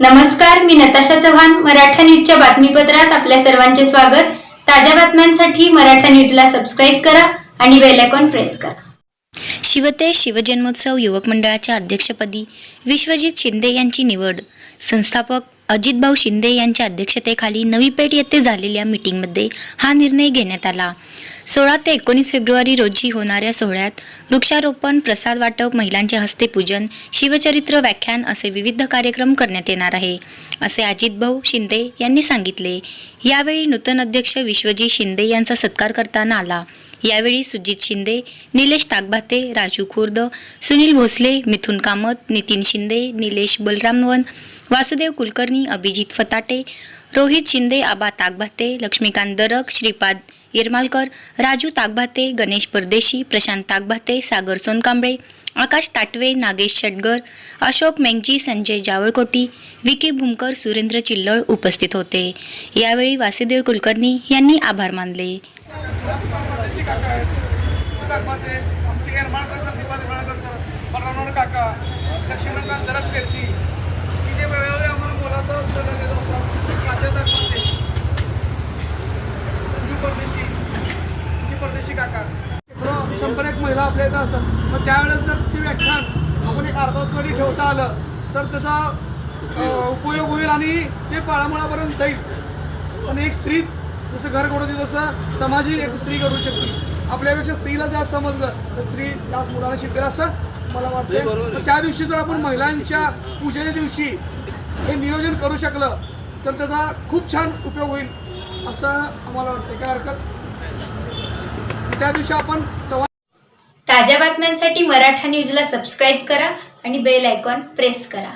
नमस्कार मी नताशा चव्हाण मराठा न्यूजच्या बातमीपत्रात आपल्या सर्वांचे स्वागत. ताज्या बातम्यांसाठी मराठा न्यूजला सबस्क्राईब करा आणि बेल आयकॉन प्रेस करा. शिवते शिवजन्मोत्सव युवक मंडळाच्या अध्यक्षपदी विश्वजित शिंदे यांची निवड. संस्थापक अजितभाऊ शिंदे यांच्या अध्यक्षतेखाली नवी पेठ येथे झालेल्या मीटिंगमध्ये हा निर्णय घेण्यात आला. सोळा ते एकोणीस फेब्रुवारी रोजी होणाऱ्या सोहळ्यात वृक्षारोपण प्रसाद वाटप महिलांच्या हस्ते पूजन शिवचरित्र व्याख्यान असे विविध कार्यक्रम करण्यात येणार आहे असे अजितभाऊ शिंदे यांनी सांगितले. यावेळी नूतन अध्यक्ष विश्वजी शिंदे यांचा सत्कार करताना आला. यावेळी सुजित शिंदे निलेश ताकभाते राजू खुर्द सुनील भोसले मिथुन कामत नितीन शिंदे निलेश बलरामवन वासुदेव कुलकर्णी अभिजित फताटे रोहित शिंदे आबा ताकभाते लक्ष्मीकांत दरक श्रीपाद येरमालकर राजू ताकभाते गणेश परदेशी प्रशांत ताकभाते सागर सोनकांबळे आकाश ताटवे नागेश शेटगर अशोक मेंगजी संजय जावळकोटी विकी भूमकर सुरेंद्र चिल्लळ उपस्थित होते. यावेळी वासुदेव कुलकर्णी यांनी आभार मानले. परदेशी काका आहेत. काकामध्ये आमचे येरमाळकर सर दिवाल येरमाळकर सर बलरामराव काका. लक्ष्मणकांत दरक शेरची की जे वेळोवेळी आम्हाला मुलाचा सल्ला देत असतात खाद्यदारमध्ये संजू परदेशी. की परदेशी काका. इकडं शंभर एक महिला आपल्या इथं असतात. मग त्यावेळेस जर ते व्याख्यान आपण एक अर्धा जरी ठेवता आलं तर त्याचा उपयोग होईल आणि ते पाळामुळापर्यंत जाईल. पण एक स्त्रीच जसं घर घडवते तसं समाजही एक स्त्री घडवू शकते. आपल्यापेक्षा स्त्रीला जास्त समजलं तर स्त्री जास्त मुलाला शिकेल असं मला वाटतं तर त्या दिवशी जर आपण महिलांच्या पूजेच्या दिवशी हे नियोजन करू शकलं तर त्याचा खूप छान उपयोग होईल असं आम्हाला वाटतं काय हरकत? त्या दिवशी आपण ताज्या बातम्यांसाठी मराठा न्यूजला सबस्क्राईब करा आणि बेल आयकॉन प्रेस करा.